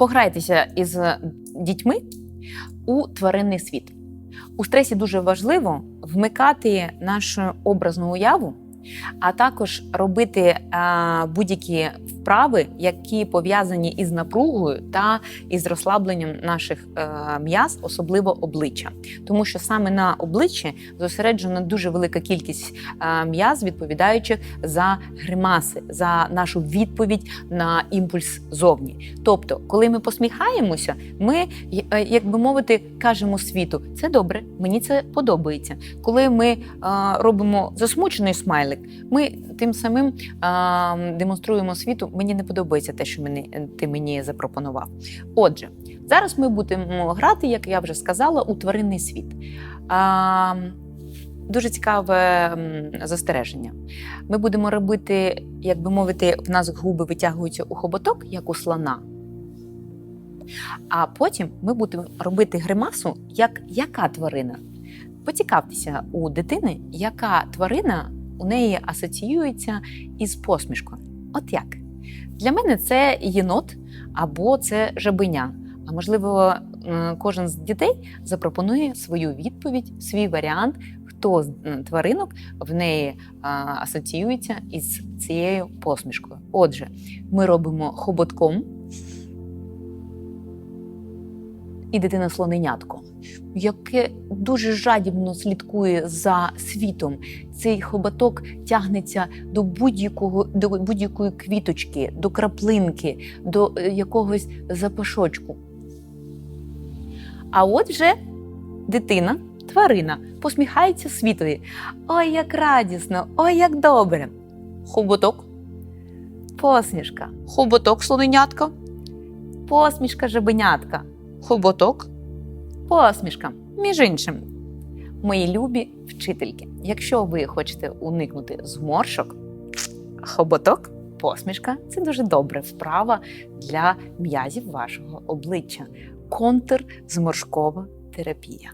Пограйтеся із дітьми у тваринний світ. У стресі дуже важливо вмикати нашу образну уяву, а також робити е, будь-які вправи, які пов'язані із напругою та із розслабленням наших е, м'яз, особливо обличчя. Тому що саме на обличчі зосереджена дуже велика кількість е, м'яз, відповідаючих за гримаси, за нашу відповідь на імпульс зовні. Тобто, коли ми посміхаємося, ми, е, як би мовити, кажемо світу, це добре, мені це подобається. Коли ми робимо засмучений смайлик, ми тим самим е, демонструємо світу, мені не подобається те, що мені, ти мені запропонував. Отже, зараз ми будемо грати, як я вже сказала, у тваринний світ. А, Дуже цікаве застереження. Ми будемо робити, як би мовити, в нас губи витягуються у хоботок, як у слона. А потім ми будемо робити гримасу, як яка тварина. Поцікавтеся у дитини, яка тварина у неї асоціюється із посмішкою. От як? Для мене це єнот або це жабеня. А можливо, кожен з дітей запропонує свою відповідь, свій варіант, хто з тваринок в неї асоціюється із цією посмішкою. Отже, ми робимо хоботком, і дитина слоненятко, яке дуже жадібно слідкує за світом. Цей хоботок тягнеться до будь-якого до будь-якої квіточки, до краплинки, до е, якогось запашочку. А от вже дитина, тварина, посміхається світові. Ой, як радісно, ой, як добре. Хоботок, посмішка, хоботок слоненятка, посмішка жабенятка, хоботок, посмішка. Між іншим, мої любі вчительки, якщо ви хочете уникнути зморшок, хоботок, посмішка це дуже добра вправа для м'язів вашого обличчя. Контрзморшкова терапія.